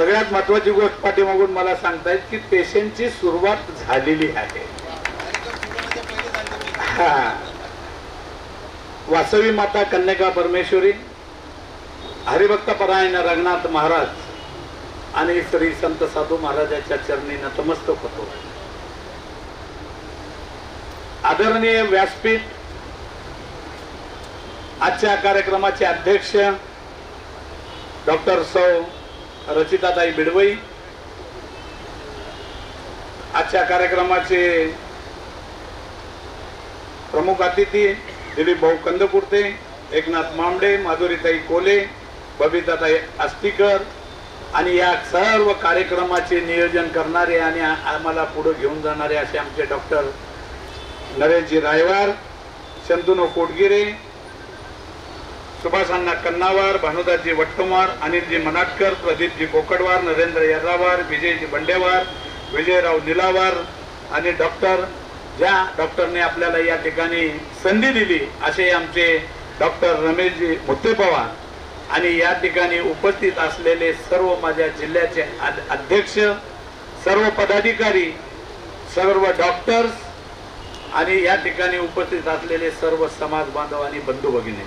सगळ्यात महत्वाची गोष्ट पाठीमागून मला सांगतायत की पेशंटची सुरुवात झालेली आहे हा. वासवी माता कन्यका परमेश्वरी हरिभक्त परायण रंगनाथ महाराज आणि श्री संत साधू महाराजाच्या चरणी नतमस्तक होतो आदरणीय व्यासपीठ आजच्या कार्यक्रमाचे अध्यक्ष डॉक्टर सौ रचिताताई बिडवई. आजच्या कार्यक्रमाचे प्रमुख अतिथी दिलीप भाऊ कंदकुर्ते एकनाथ मामडे माधुरीताई कोले बबिताताई आस्तिकर आणि या सर्व कार्यक्रमाचे नियोजन करणारे आणि आम्हाला पुढे घेऊन जाणारे असे आमचे डॉक्टर नरेशजी रायवार शंतनू कोटगिरे सुभाषांना कन्नावार भानुदासजी वट्टुमार अनिलजी मनाटकर प्रदीपजी कोकडवार नरेंद्र यर्रावार विजयजी बंडेवार विजयराव निलावार आणि डॉक्टर ज्या डॉक्टरने आपल्याला या ठिकाणी संधी दिली असे आमचे डॉक्टर रमेशजी मुत्ते पवार. आणि या ठिकाणी उपस्थित असलेले सर्व माझ्या जिल्ह्याचे अध्यक्ष सर्व पदाधिकारी सर्व डॉक्टर्स आणि या ठिकाणी उपस्थित असलेले सर्व समाज बांधव आणि बंधू भगिनी.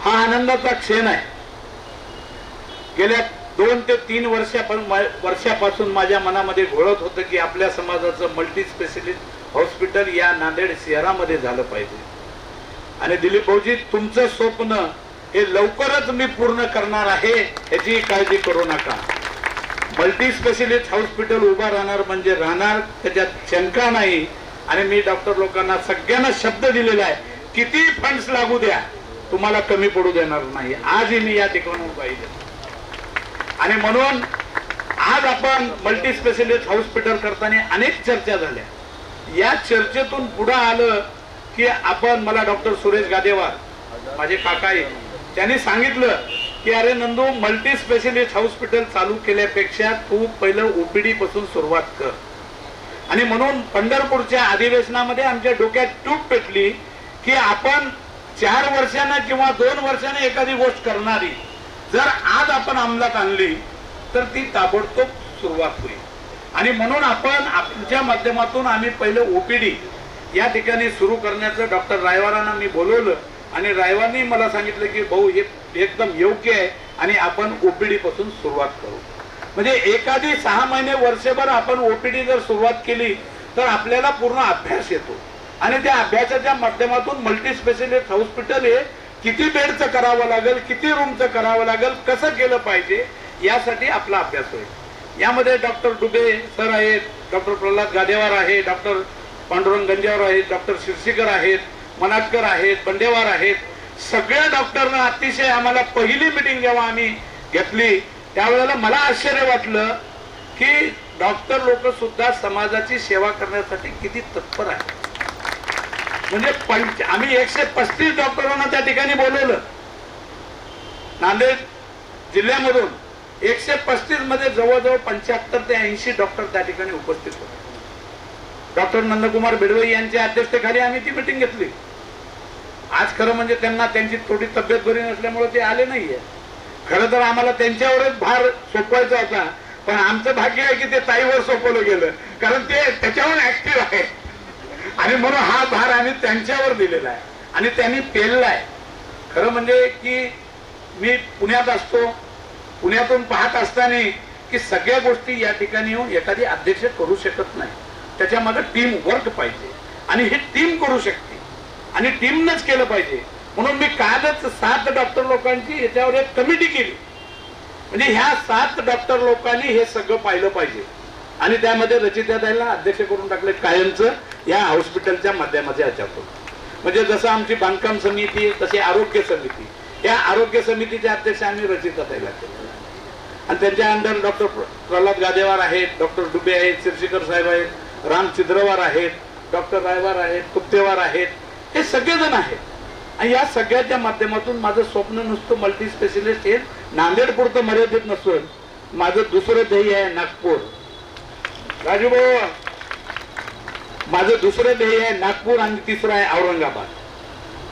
हा आनंदाचा क्षण आहे. गेल्या दोन ते तीन वर्षापासून वर्षापासून माझ्या मनामध्ये घोळत होतं की आपल्या समाजाचं मल्टी स्पेशलिस्ट हॉस्पिटल या नांदेड शहरामध्ये झालं पाहिजे. आणि दिलीप भाऊजी तुमचं स्वप्न हे लवकरच मी पूर्ण करणार आहे याची काळजी करू नका. मल्टी स्पेशलिस्ट हॉस्पिटल उभा राहणार म्हणजे राहणार त्याच्यात शंका नाही. आणि मी डॉक्टर लोकांना सगळ्यांना शब्द दिलेला आहे किती फंड्स लागू द्या तुम्हाला कमी पडू देणार नाही. आजही मी या ठिकाणी पाहिजे आणि म्हणून आज आपण मल्टी स्पेशलिस्ट हॉस्पिटल करताना अनेक चर्चा झाल्या. या चर्चेतून पुढे आलं की आपण मला डॉक्टर सुरेश गादेवार माझे काका आहे त्यांनी सांगितलं की अरे नंदू मल्टी स्पेशलिस्ट हॉस्पिटल चालू केल्यापेक्षा तू पहिलं ओपीडी पासून सुरुवात कर. आणि म्हणून पंढरपूरच्या अधिवेशनामध्ये आमच्या डोक्यात टूक पेटली की आपण चार वर्षानं किंवा दोन वर्षाने एखादी गोष्ट करणारी जर आज आपण अंमलात आणली तर ती ताबडतोब सुरुवात होईल. आणि म्हणून आपण आमच्या माध्यमातून आम्ही पहिलं ओपीडी या ठिकाणी सुरू करण्याचं डॉक्टर रायवारांना मी बोलवलं. आणि रायवारनी मला सांगितलं की भाऊ हे एकदम योग्य आहे आणि आपण ओपीडी पासून सुरुवात करू. म्हणजे एखादी सहा महिने वर्षभर आपण ओपीडी जर सुरुवात केली तर आपल्याला पूर्ण अभ्यास येतो. आणि त्या अभ्यासाच्या माध्यमातून मल्टी स्पेशलिस्ट हॉस्पिटल हे किती बेडचं करावं लागेल किती रूमचं करावं लागेल कसं केलं पाहिजे यासाठी आपला अभ्यास होईल. यामध्ये डॉक्टर डुबे सर आहेत डॉक्टर प्रल्हाद गादेवार आहे डॉक्टर पांडुरंग गंजेवार आहेत डॉक्टर शिरसीकर आहेत मनाटकर आहेत बंडेवार आहेत. सगळ्या डॉक्टरनं अतिशय आम्हाला पहिली मिटिंग जेव्हा आम्ही घेतली त्यावेळेला मला आश्चर्य वाटलं की डॉक्टर लोक सुद्धा समाजाची सेवा करण्यासाठी किती तत्पर आहे म्हणजे पंच आम्ही एकशे पस्तीस डॉक्टरांना त्या ठिकाणी बोलवलं. नांदेड जिल्ह्यामधून एकशे पस्तीसमध्ये जवळजवळ पंच्याहत्तर ते ऐंशी डॉक्टर त्या ठिकाणी उपस्थित होते. डॉक्टर नंदकुमार बेडवई यांच्या अध्यक्षतेखाली आम्ही ती मिटिंग घेतली. आज खरं म्हणजे त्यांना त्यांची थोडी तब्येत बरी नसल्यामुळे ते आले नाहीये. खरं तर आम्हाला त्यांच्यावरच भार सोपवायचा होता पण आमचं भाग्य आहे की ते ताईवर सोपवलं गेलं कारण ते त्याच्यावर ऍक्टिव्ह आहे. आणि म्हणून हा भार आम्ही त्यांच्यावर दिलेला आहे. आणि त्यांनी पेलला आहे. खरं म्हणजे की मी पुण्यात असतो पुण्यातून पाहत असताना की सगळ्या गोष्टी या ठिकाणी येऊन एखादी अध्यक्ष करू शकत नाही. त्याच्या टीम वर्क पाहिजे. आणि हे टीम करू शकते. आणि टीमनंच केलं पाहिजे. म्हणून मी कालच सात डॉक्टर लोकांची याच्यावर एक कमिटी केली. म्हणजे ह्या सात डॉक्टर लोकांनी हे सगळं पाहिलं पाहिजे. आणि त्यामध्ये रचिताताईला अध्यक्ष करून टाकले कायमचं. या हॉस्पिटलच्या माध्यमाच्या ह्याच्यातून म्हणजे जसं आमची बांधकाम समिती तशी आरोग्य समिती. या आरोग्य समितीचे अध्यक्ष आम्ही रचित असायला आणि त्यांच्या अंडर डॉक्टर प्रल्हाद गादेवार आहेत डॉक्टर डुबे आहेत शिरशेखर साहेब आहेत राम चिद्रवार आहेत डॉक्टर रायवार आहेत कुप्तेवार आहेत. हे सगळेजण आहेत. आणि या सगळ्याच्या माध्यमातून माझं स्वप्न नुसतं मल्टी स्पेशलिस्ट हे नांदेड पुरतं मर्यादित नसून माझं दुसरं ध्येय आहे नागपूर. राजूभाऊ माझं दुसरं ध्येय आहे नागपूर आणि तिसरं आहे औरंगाबाद.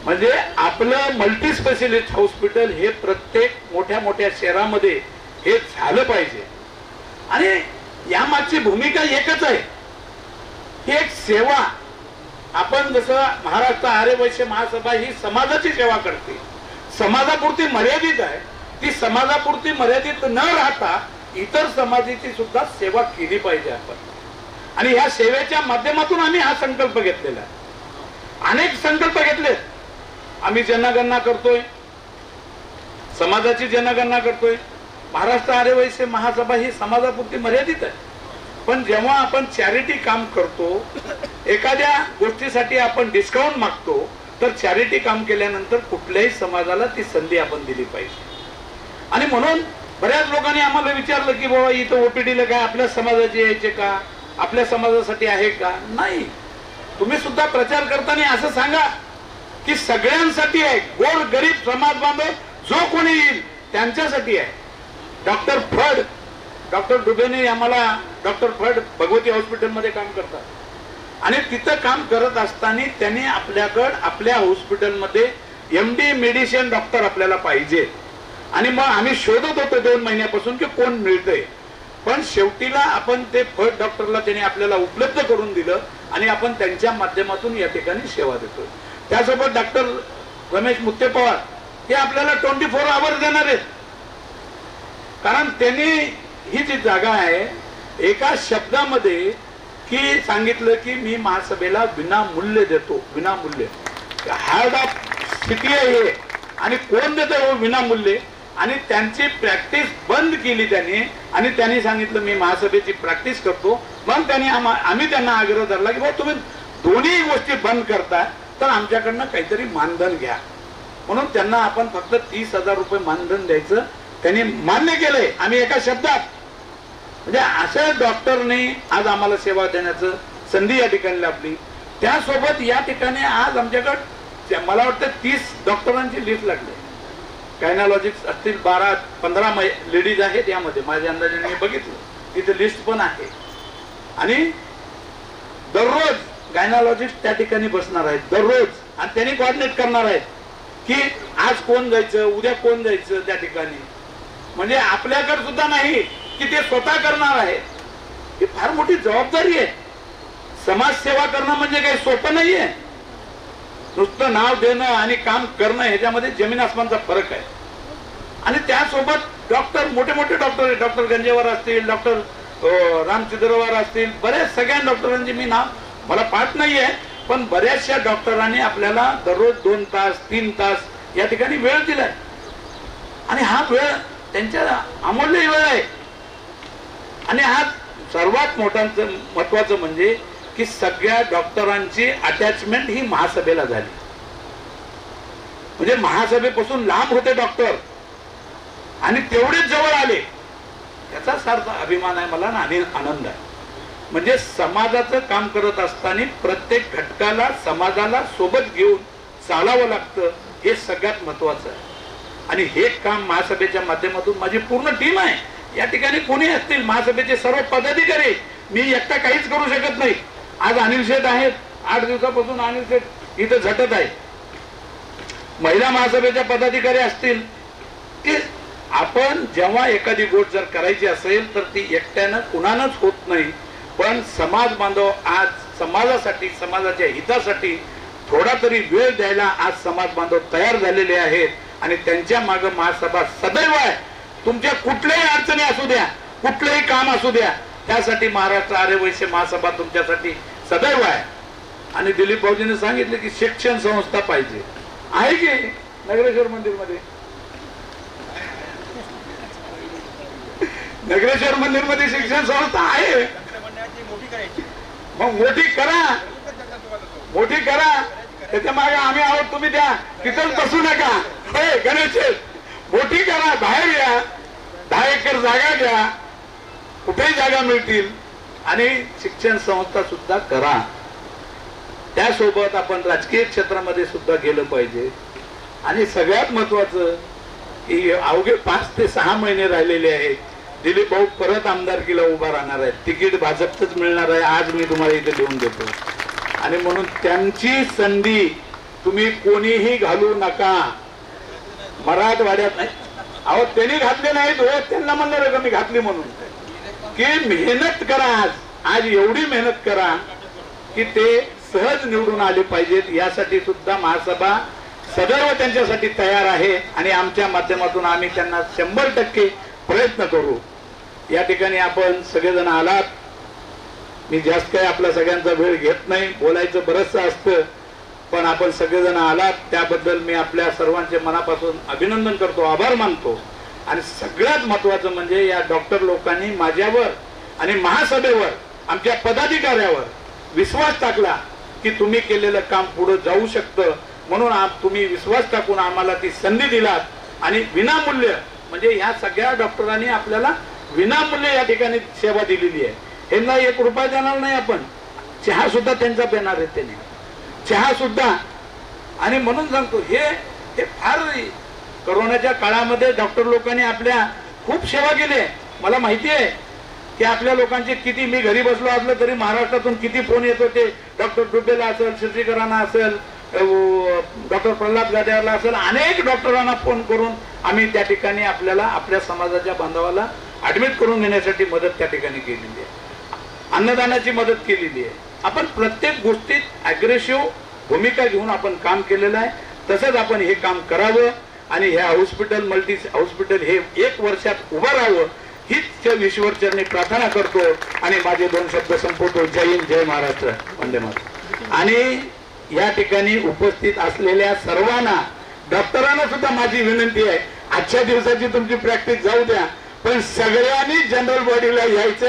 म्हणजे आपलं मल्टी स्पेशलिस्ट हॉस्पिटल हे प्रत्येक मोठ्या मोठ्या शहरामध्ये हे झालं पाहिजे. आणि यामागची भूमिका एकच आहे. ही एक सेवा. आपण जसं महाराष्ट्र आर्यवैश्य महासभा ही समाजाची सेवा करते. समाजापुरती मर्यादित आहे. ती समाजापुरती मर्यादित न राहता इतर समाजाची सुद्धा सेवा केली पाहिजे आपण. आणि ह्या सेवेच्या माध्यमातून आम्ही हा संकल्प घेतलेला अनेक संकल्प घेतले. आम्ही जनगणना करतोय. समाजाची जनगणना करतोय. महाराष्ट्र आर्य महासभा ही समाजापुरती मर्यादित आहे. पण जेव्हा आपण चॅरिटी काम करतो एखाद्या गोष्टीसाठी आपण डिस्काउंट मागतो तर चॅरिटी काम केल्यानंतर कुठल्याही समाजाला ती संधी आपण दिली पाहिजे. आणि म्हणून बऱ्याच लोकांनी आम्हाला विचारलं की बाबा इथं ओपीडीला काय आपल्या समाजाचे यायचे का? आपल्या समाजासाठी आहे का? नाही. तुम्ही सुद्धा प्रचार करताना असं सांगा की सगळ्यांसाठी आहे. गोर गरीब समाज बांधव जो कोणी येईल त्यांच्यासाठी आहे. डॉक्टर फड डॉक्टर डुबेने आम्हाला डॉक्टर फड भगवती हॉस्पिटलमध्ये काम करतात. आणि तिथं काम करत असताना त्यांनी आपल्याकडं आपल्या हॉस्पिटलमध्ये एम डी मेडिसिन डॉक्टर आपल्याला पाहिजे. आणि मग आम्ही शोधत होतो दोन महिन्यापासून की कोण मिळतंय. पण शेवटीला आपण ते फट डॉक्टरला त्यांनी आपल्याला उपलब्ध करून दिलं आणि आपण त्यांच्या माध्यमातून या ठिकाणी सेवा देतोय त्यासोबत डॉक्टर रमेश मुत्ते पवार हे आपल्याला ट्वेंटी फोर आवर्स देणार आहेत. कारण त्यांनी ही जी जागा आहे एका शब्दामध्ये की सांगितलं की मी महासभेला विनामूल्य देतो विनामूल्य. हार्ड ऑफ सिटी आहे हे. आणि कोण देतं हो विनामूल्य? आणि त्यांची प्रॅक्टिस बंद केली त्यांनी. आणि त्यांनी सांगितलं मी महासभेची प्रॅक्टिस करतो. मग त्यांनी आम्ही त्यांना आग्रह धरला की बाबा तुम्ही दोन्ही गोष्टी बंद करता तर आमच्याकडनं काहीतरी मानधन घ्या. म्हणून त्यांना आपण फक्त तीस हजार रुपये मानधन द्यायचं. त्यांनी मान्य केलंय आम्ही एका शब्दात. म्हणजे अशा डॉक्टरने आज आम्हाला सेवा देण्याचं संधी या ठिकाणी लाभली. त्यासोबत या ठिकाणी आज आमच्याकडे मला वाटतं तीस डॉक्टरांची लिस्ट लागली. गायनालॉजिक्स असतील बारा पंधरा मै लेडीज आहेत यामध्ये. माझ्या अंदाजे मी बघितलं. तिथे लिस्ट पण आहे. आणि दररोज गायनालॉजिस्ट त्या ठिकाणी बसणार आहेत. दररोज. आणि त्यांनी कॉर्डिनेट करणार आहेत की आज कोण जायचं उद्या कोण जायचं त्या ठिकाणी. म्हणजे आपल्याकडे सुद्धा नाही की ते स्वतः करणार आहे ही फार मोठी जबाबदारी आहे. समाजसेवा करणं म्हणजे काही सोपं नाहीये. नुसतं नाव देणं आणि काम करणं ह्याच्यामध्ये जमीन आसमानचा फरक आहे. आणि त्यासोबत डॉक्टर मोठे मोठे डॉक्टर आहेत. डॉक्टर गंजेवार असतील डॉक्टर रामचंद्रवार असतील बऱ्याच सगळ्या डॉक्टरांची मी नाव मला पाठ आहे पण बऱ्याचशा डॉक्टरांनी आपल्याला दररोज दोन तास तीन तास या ठिकाणी वेळ दिलाय. आणि हा वेळ त्यांच्या अमूल्य वेळ आहे. आणि हा सर्वात मोठ्यांचं महत्वाचं म्हणजे की सगळ्या डॉक्टरांची अटॅचमेंट ही महासभेला झाली. म्हणजे महासभेपासून लांब होते डॉक्टर. आणि तेवढेच जवळ आले. त्याचा सार्थ अभिमान आहे मला आणि आनंद आहे. म्हणजे समाजाचं काम करत असताना प्रत्येक घटकाला समाजाला सोबत घेऊन चालावं लागतं हे सगळ्यात महत्वाचं आहे. आणि हे काम महासभेच्या माध्यमातून माझी पूर्ण टीम आहे. या ठिकाणी कोणी असतील? महासभेचे सर्व पदाधिकारी. मी एकटा काहीच करू शकत नाही. आज अनिल शेठ आहेत. आठ दिवसापासून अनिल शेठ इथं झटत आहे. महिला महासभेच्या पदाधिकारी असतील ते आपण जेव्हा एखादी गोष्ट जर करायची असेल तर ती एकट्यानं कुणानच होत नाही. पण समाज बांधव आज समाजासाठी समाजाच्या हितासाठी थोडा तरी वेळ द्यायला आज समाज बांधव तयार झालेले आहेत. आणि त्यांच्या मागे महासभा सदैव आहे. तुमच्या कुठल्याही अडचणी असू द्या कुठलंही काम असू द्या त्यासाठी महाराष्ट्र आर्य वैश्य महासभा तुमच्यासाठी सदैव आहे. आणि दिलीप भाऊजीने सांगितले की शिक्षण संस्था पाहिजे. आहे की नगरेश्वर मंदिरमध्ये नगरेश्वर मंदिरमध्ये शिक्षण संस्था आहे. मग मोठी करा. मोठी करा. त्याच्यामागे आम्ही आहोत तुम्ही द्या. तिथं बसू नका. हे गणेश मोठी करा. बाहेर या. दहा एकर जागा घ्या. कुठेही जागा मिळतील आणि शिक्षण संस्था सुद्धा करा. त्यासोबत आपण राजकीय क्षेत्रामध्ये सुद्धा गेलं पाहिजे. आणि सगळ्यात महत्वाचं की अवघे पाच ते सहा महिने राहिलेले आहेत. दिलीप भाऊ परत आमदारकीला उभा राहणार आहे तिकीट भाजपच मिळणार आहे. आज मी तुम्हाला इथे लिहून देतो. आणि म्हणून त्यांची संधी तुम्ही कोणीही घालू नका. मराठवाड्यात नाही अहो त्यांनी घातले नाहीत. हो त्यांना म्हणणार का मी घातली म्हणून? की मेहनत करा. आज आज एवढी मेहनत करा की ते सहज निवडून आले पाहिजेत. यासाठी सुद्धा महासभा सदैव त्यांच्यासाठी तयार आहे आणि आमच्या माध्यमातून आम्ही त्यांना शंभर टक्के प्रयत्न करू. या ठिकाणी आपण सगळेजण आलात. मी जास्त काही आपला सगळ्यांचा वेळ घेत नाही. बोलायचं बरंचसं असतं. पण आपण सगळेजण आलात. त्याबद्दल मी आपल्या सर्वांचे मनापासून अभिनंदन करतो. आभार मानतो. आणि सगळ्यात महत्वाचं म्हणजे या डॉक्टर लोकांनी माझ्यावर आणि महासभेवर आमच्या पदाधिकाऱ्यावर विश्वास टाकला की तुम्ही केलेलं काम पुढे जाऊ शकतं. म्हणून तुम्ही विश्वास टाकून आम्हाला ती संधी दिलात. आणि विनामूल्य म्हणजे ह्या सगळ्या डॉक्टरांनी आपल्याला विनामूल्य या ठिकाणी सेवा दिलेली आहे. यांना एक रुपया देणार नाही आपण. चहा सुद्धा त्यांचा पेणार आहे त्याने. चहा सुद्धा. आणि म्हणून सांगतो हे हे फार करोनाच्या काळामध्ये डॉक्टर लोकांनी आपल्या खूप सेवा केली आहे. मला माहिती आहे की आपल्या लोकांचे किती मी घरी बसलो असलो तरी महाराष्ट्रातून किती फोन येत होते. डॉक्टर दुबेला असेल श्रीकरांना असेल डॉक्टर प्रल्हाद गाड्याला असेल अनेक डॉक्टरांना फोन करून आम्ही त्या ठिकाणी आपल्याला आपल्या समाजाच्या बांधवाला ऍडमिट करून घेण्यासाठी मदत त्या ठिकाणी केलेली आहे. अन्नदानाची मदत केलेली आहे. आपण प्रत्येक गोष्टीत अग्रेसिव्ह भूमिका घेऊन आपण काम केलेलं आहे. तसंच आपण हे काम करावं. आणि हे हॉस्पिटल मल्टी हॉस्पिटल हे एक वर्षात उभं राहावं हीच त्या विश्वचरणी प्रार्थना करतो. आणि माझे दोन शब्द संपवतो. जय हिंद जय महाराष्ट्र. वंदे मातरम. आणि या ठिकाणी उपस्थित असलेल्या सर्वांना डॉक्टरांना सुद्धा माझी विनंती आहे. आजच्या दिवसाची तुमची प्रॅक्टिस जाऊ द्या. पण सगळ्यांनी जनरल बॉडीला यायचं